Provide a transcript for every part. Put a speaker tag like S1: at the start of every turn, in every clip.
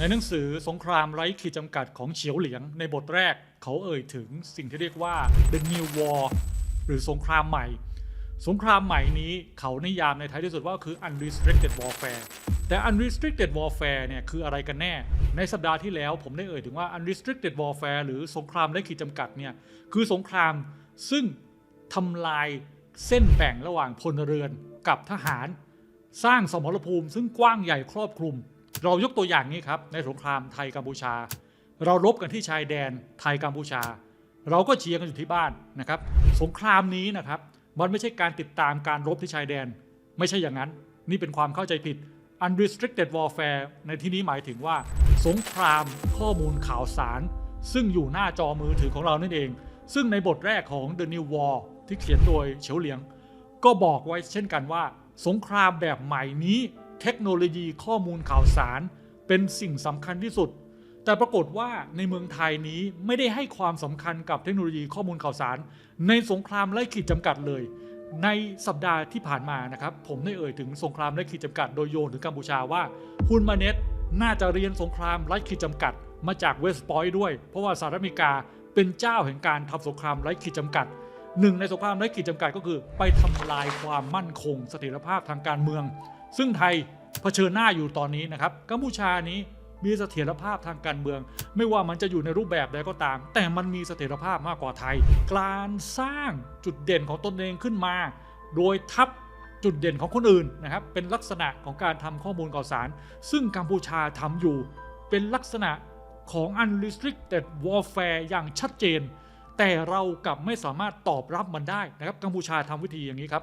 S1: ในหนังสือสงครามไร้ขีดจำกัดของเฉียวเหลียง ในบทแรกเขาเอ่ยถึงสิ่งที่เรียกว่า the new war หรือสงครามใหม่ สงครามใหม่นี้เขานิยามในท้ายที่สุดว่าคือ unrestricted warfare แต่ unrestricted warfare เนี่ยคืออะไรกันแน่ ในสัปดาห์ที่แล้วผมได้เอ่ยถึงว่า unrestricted warfare หรือสงครามไร้ขีดจำกัดเนี่ยคือสงครามซึ่งทำลายเส้นแบ่งระหว่างพลเรือนกับทหาร สร้างสมรภูมิซึ่งกว้างใหญ่ครอบคลุม เรายกตัวอย่างนี้ครับในสงครามไทยกัมพูชา เรารบกันที่ชายแดนไทยกัมพูชา เราก็เชียร์กันอยู่ที่บ้านนะครับ สงครามนี้นะครับมันไม่ใช่การติดตามการรบที่ชายแดน ไม่ใช่อย่างนั้น นี่เป็นความเข้าใจผิด unrestricted warfare ในที่นี้หมายถึงว่า สงครามข้อมูลข่าวสาร ซึ่งอยู่หน้าจอมือถือของเรานั่นเอง ซึ่งในบทแรกของ The New War ที่เขียนโดยเฉียวเหลียง ก็บอกไว้เช่นกันว่า สงครามแบบใหม่นี้ เทคโนโลยีข้อมูลข่าวสาร เป็นสิ่งสำคัญที่สุด แต่ปรากฏว่าในเมืองไทยนี้ไม่ได้ให้ความสำคัญกับเทคโนโลยีข้อมูลข่าวสาร ในสงครามไร้ขีดจำกัดเลย ในสัปดาห์ที่ผ่านมานะครับ ผมได้เอ่ยถึงสงครามไร้ขีดจำกัดโดยโยนถึงกัมพูชาว่าฮุนมาเน็ตน่าจะเรียนสงครามไร้ขีดจำกัด มาจากเวสต์พอยต์ด้วย เพราะว่าสหรัฐอเมริกาเป็นเจ้าแห่งการทำสงครามไร้ขีดจำกัดหนึ่งในสงครามไร้ขีดจำกัดก็คือ ไปทำลายความมั่นคงเสถียรภาพทางการเมือง ซึ่งไทยเผชิญหน้าอยู่ตอนนี้นะครับกัมพูชานี้มีเสถียรภาพทางการเมือง ไม่ว่ามันจะอยู่ในรูปแบบใดก็ตาม แต่มันมีเสถียรภาพมากกว่าไทย การสร้างจุดเด่นของตนเองขึ้นมา โดยทับจุดเด่นของคนอื่นนะครับเป็นลักษณะของการทำข้อมูลข่าวสาร ซึ่งกัมพูชาทำอยู่ เป็นลักษณะของ unrestricted warfare อย่างชัดเจน แต่เรากลับไม่สามารถตอบรับมันได้นะครับกัมพูชาทำวิธีอย่างนี้ครับ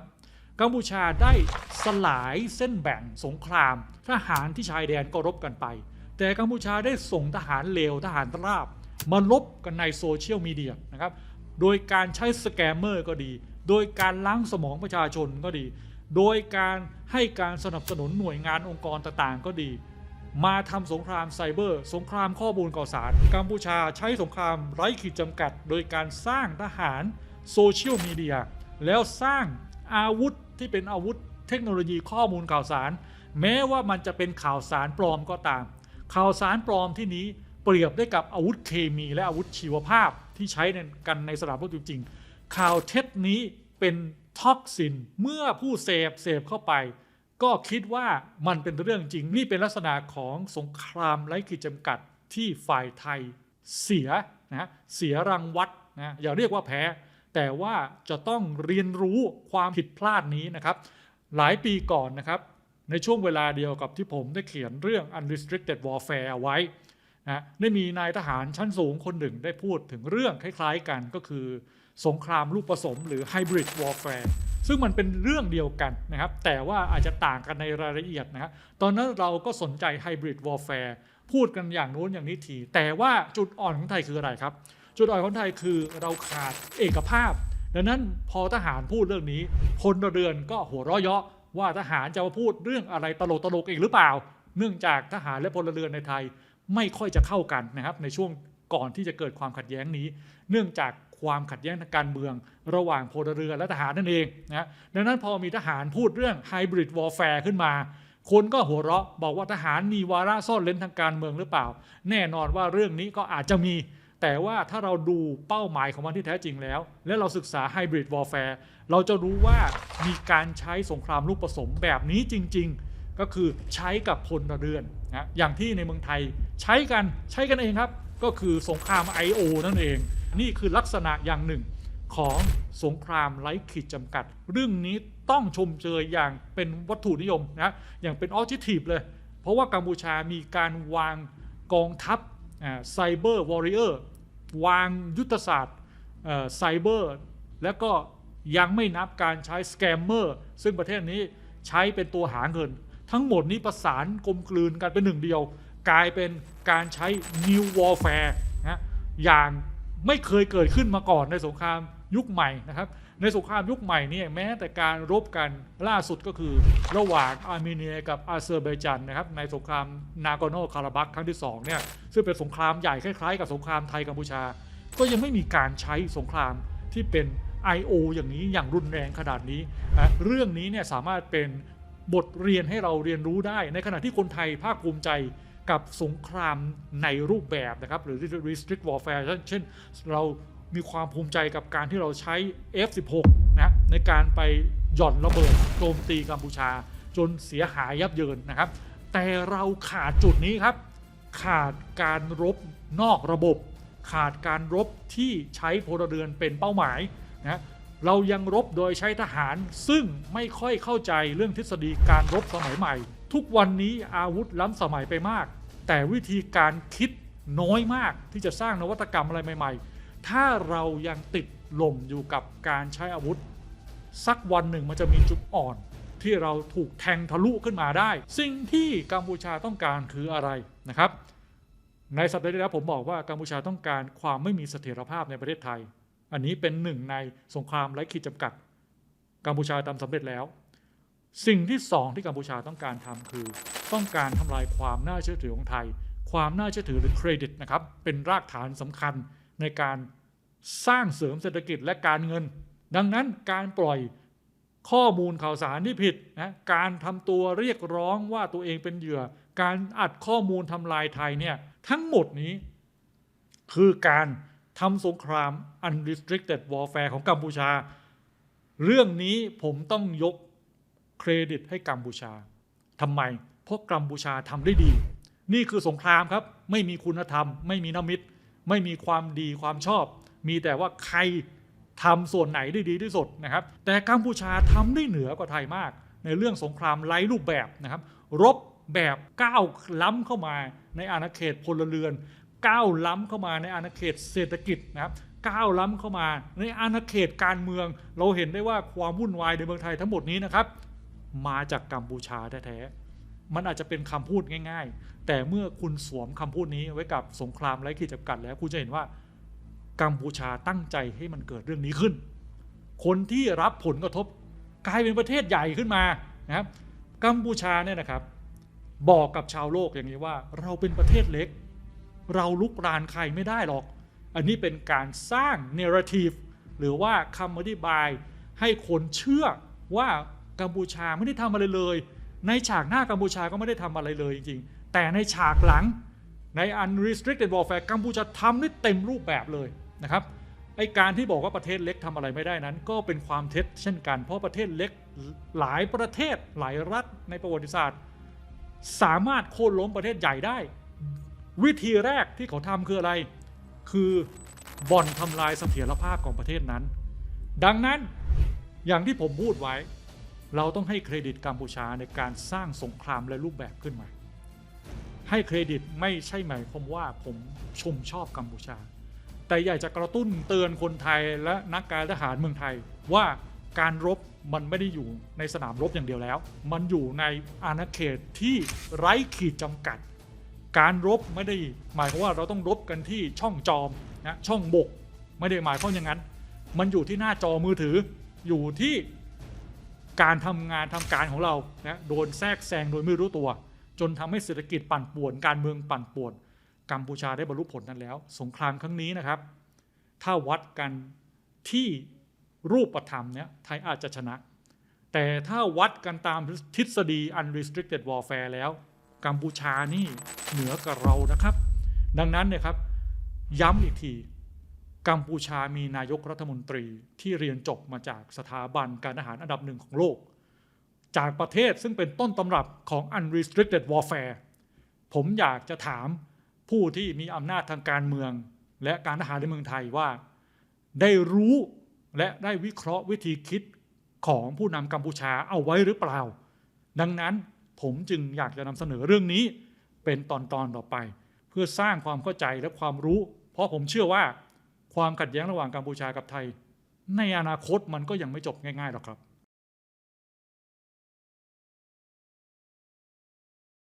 S1: กัมพูชาได้สลายเส้นแบ่งสงคราม ทหารที่ชายแดนก็รบกันไป แต่กัมพูชาได้ส่งทหารเลวทหารราบ มาลบกันในโซเชียลมีเดียนะครับโดยการใช้สแกมเมอร์ก็ดี โดยการล้างสมองประชาชนก็ดี โดยการให้การสนับสนุนหน่วยงานองค์กรต่างๆ ก็ดี มาทำสงครามไซเบอร์ สงครามข้อมูลข่าวสารกัมพูชาใช้สงครามไร้ขีดจำกัด โดยการสร้างทหารโซเชียลมีเดียแล้วสร้างอาวุธ ที่เป็นอาวุธเทคโนโลยีข้อมูลข่าวสาร แม้ว่ามันจะเป็นข่าวสารปลอมก็ตาม ข่าวสารปลอมที่นี้เปรียบได้กับอาวุธเคมีและอาวุธชีวภาพที่ใช้กันในสนามรบจริงๆข่าวเท็จนี้เป็นท็อกซินเมื่อผู้เสพเสพเข้าไป ก็คิดว่ามันเป็นเรื่องจริง นี่เป็นลักษณะของสงครามไร้ขีดจำกัดที่ฝ่ายไทยเสียนะเสียรังวัดนะอย่าเรียกว่าแพ้ แต่ว่าจะต้องเรียนรู้ความผิดพลาดนี้นะครับ หลายปีก่อนนะครับ ในช่วงเวลาเดียวกับที่ผมได้เขียนเรื่อง unrestricted warfare เอาไว้นะได้มีนายทหารชั้นสูงคนหนึ่งได้พูดถึงเรื่องคล้ายๆกันก็คือ สงครามลูกผสมหรือ hybrid warfare ซึ่งมันเป็นเรื่องเดียวกันนะครับ แต่ว่าอาจจะต่างกันในรายละเอียดนะครับตอนนั้นเราก็สนใจ hybrid warfare พูดกันอย่างโน้นอย่างนี้ที แต่ว่าจุดอ่อนของไทยคืออะไรครับ จุดอ่อนของไทยคือเราขาดเอกภาพ ดังนั้นพอทหารพูดเรื่องนี้พลเรือนก็หัวเราะเยาะว่าทหารจะมาพูดเรื่องอะไรตลกตลกๆอีกหรือเปล่า เนื่องจากทหารและพลเรือนในไทยไม่ค่อยจะเข้ากันนะครับในช่วงก่อนที่จะเกิดความขัดแย้งนี้ เนื่องจากความขัดแย้งทางการเมือง ระหว่างพลเรือนและทหารนั่นเองนะดังนั้นพอมีทหารพูดเรื่อง hybrid warfare ขึ้นมา คนก็หัวเราะบอกว่าทหารมีวาระซ่อนเล้นทางการเมืองหรือเปล่า แน่นอนว่าเรื่องนี้ก็อาจจะมี แต่ว่าถ้าเราดูเป้าหมายของมันที่แท้จริงแล้ว และเราศึกษา hybrid warfare เราจะรู้ว่ามีการใช้สงครามลูกผสมแบบนี้จริง ๆ ก็คือใช้กับพลเรือนนะอย่างที่ในเมืองไทยใช้กันใช้กันเองครับ ก็คือสงคราม I.O. นั่นเอง นี่คือลักษณะอย่างหนึ่งของสงครามไร้ขีดจำกัด เรื่องนี้ต้องชมเชยอย่างเป็นวัตถุนิยมนะอย่างเป็นออจิทีฟเลย เพราะว่ากัมพูชามีการวางกองทัพไซเบอร์วอริเออร์ วางยุทธศาสตร์ไซเบอร์แล้วก็ยังไม่นับการใช้สแกมเมอร์ซึ่งประเทศนี้ใช้เป็นตัวหาเงิน ทั้งหมดนี้ประสานกลมกลืนกันเป็นหนึ่งเดียว กลายเป็นการใช้ New Warfare นะอย่างไม่เคยเกิดขึ้นมาก่อนในสงครามยุคใหม่นะครับ ในสงครามยุคใหม่เนี่ยแม้แต่การรบกันล่าสุดก็คือ ระหว่างอาร์เมเนียกับอาเซอร์ไบจันนะครับในสงครามนาโกโนคาราบักครั้งที่2เนี่ยซึ่งเป็นสงครามใหญ่คล้ายๆ กับสงครามไทยกัมพูชา ก็ยังไม่มีการใช้สงครามที่เป็น I.O. อย่างนี้อย่างรุนแรงขนาดนี้นะเรื่องนี้เนี่ยสามารถเป็นบทเรียนให้เราเรียนรู้ได้ ในขณะที่คนไทยภาคภูมิใจกับสงครามในรูปแบบนะครับ หรือ restrict warfare เช่นเรา มีความภูมิใจกับการที่เราใช้ F16 นะในการไปหย่อนระเบิดโจมตีกัมพูชา จนเสียหายยับเยินนะครับ แต่เราขาดจุดนี้ครับ ขาดการรบนอกระบบ ขาดการรบที่ใช้พลเรือนเป็นเป้าหมายนะเรายังรบโดยใช้ทหารซึ่งไม่ค่อยเข้าใจเรื่องทฤษฎีการรบสมัยใหม่ ทุกวันนี้อาวุธล้ำสมัยไปมาก แต่วิธีการคิดน้อยมากที่จะสร้างนวัตกรรมอะไรใหม่ ๆ ถ้าเรายังติดหล่มอยู่กับการใช้อาวุธ สักวันหนึ่งมันจะมีจุดอ่อน ที่เราถูกแทงทะลุขึ้นมาได้ สิ่งที่กัมพูชาต้องการคืออะไรนะครับ ในสัปดาห์ที่แล้วผมบอกว่ากัมพูชาต้องการความไม่มีเสถียรภาพในประเทศไทย อันนี้เป็นหนึ่งในสงครามไร้ขีดจำกัดกัมพูชาทำสำเร็จแล้ว สิ่งที่สองที่กัมพูชาต้องการทำคือต้องการทำลายความน่าเชื่อถือของไทย ความน่าเชื่อถือหรือเครดิตนะครับเป็นรากฐานสำคัญในการ สร้างเสริมเศรษฐกิจและการเงิน ดังนั้นการปล่อยข้อมูลข่าวสารที่ผิดนะการทำตัวเรียกร้องว่าตัวเองเป็นเหยื่อ การอัดข้อมูลทำลายไทยเนี่ยทั้งหมดนี้ คือการทำสงคราม unrestricted warfare ของกัมพูชา เรื่องนี้ผมต้องยกเครดิตให้กัมพูชาทำไม เพราะกัมพูชาทำได้ดี นี่คือสงครามครับ ไม่มีคุณธรรม ไม่มีน้ำมิตร ไม่มีความดีความชอบ มีแต่ว่าใครทำส่วนไหนได้ดีที่สุดนะครับ แต่กัมพูชาทำได้เหนือกว่าไทยมาก ในเรื่องสงครามไร้รูปแบบนะครับ รบแบบก้าวล้ำเข้ามาในอาณาเขตพลเรือน ก้าวล้ำเข้ามาในอาณาเขตเศรษฐกิจนะครับก้าวล้ำเข้ามาในอาณาเขตการเมือง เราเห็นได้ว่าความวุ่นวายในเมืองไทยทั้งหมดนี้นะครับ มาจากกัมพูชาแท้ๆมันอาจจะเป็นคำพูดง่าย ๆ แต่เมื่อคุณสวมคำพูดนี้ไว้กับสงครามไร้ขีดจำกัดแล้วคุณจะเห็นว่า กัมพูชาตั้งใจให้มันเกิดเรื่องนี้ขึ้น คนที่รับผลกระทบกลายเป็นประเทศใหญ่ขึ้นมานะครับกัมพูชาเนี่ยนะครับ บอกกับชาวโลกอย่างนี้ว่า เราเป็นประเทศเล็ก เราลุกรานใครไม่ได้หรอก อันนี้เป็นการสร้างเนร a t i v e หรือว่าคำอธิบายให้คนเชื่อว่ากัมพูชาไม่ได้ทำอะไรเลย ในฉากหน้ากัมพูชาก็ไม่ได้ทำอะไรเลยจริงๆ แต่ในฉากหลังใน unrestricted warfare กัมพูชาทำได้เต็มรูปแบบเลย นะครับไอการที่บอกว่าประเทศเล็กทำอะไรไม่ได้นั้น ก็เป็นความเท็จเช่นกัน เพราะประเทศเล็กหลายประเทศหลายรัฐในประวัติศาสตร์ สามารถโค่นล้มประเทศใหญ่ได้ วิธีแรกที่เขาทำคืออะไร คือบ่อนทำลายเสถียรภาพของประเทศนั้น ดังนั้นอย่างที่ผมพูดไว้ เราต้องให้เครดิตกัมพูชาในการสร้างสงครามและรูปแบบขึ้นมาให้เครดิตไม่ใช่หมายความว่าผมชมชอบกัมพูชา แต่อยากจะกระตุ้นเตือนคนไทยและนักการทหารเมืองไทยว่าการรบมันไม่ได้อยู่ในสนามรบอย่างเดียวแล้ว มันอยู่ในอาณาเขตที่ไร้ขีดจำกัด การรบไม่ได้หมายความว่าเราต้องรบกันที่ช่องจอมนะช่องบก ไม่ได้หมายความอย่างนั้น มันอยู่ที่หน้าจอมือถือ อยู่ที่การทำงานทำการของเรานะโดนแทรกแซงโดยไม่รู้ตัว จนทำให้เศรษฐกิจปั่นป่วน การเมืองปั่นป่วน กัมพูชาได้บรรลุผลนั้นแล้ว สงครามครั้งนี้นะครับ ถ้าวัดกันที่รูปธรรมเนี่ยไทยอาจจะชนะ แต่ถ้าวัดกันตามทฤษฎี unrestricted warfare แล้ว กัมพูชานี่เหนือกับเรานะครับ ดังนั้นเนี่ยครับย้ำอีกทีกัมพูชามีนายกรัฐมนตรีที่เรียนจบมาจากสถาบันการทหารอันดับหนึ่งของโลก จากประเทศซึ่งเป็นต้นตำรับของ unrestricted warfare ผมอยากจะถาม ผู้ที่มีอำนาจทางการเมือง และการทหารในเมืองไทยว่า ได้รู้และได้วิเคราะห์วิธีคิดของผู้นำกัมพูชาเอาไว้หรือเปล่า ดังนั้นผมจึงอยากจะนำเสนอเรื่องนี้เป็นตอนๆตต่อไป เพื่อสร้างความเข้าใจและความรู้ เพราะผมเชื่อว่าความขัดแย้งระหว่างกัมพูชากับไทย ในอนาคตมันก็ยังไม่จบง่ายๆหรอกครับ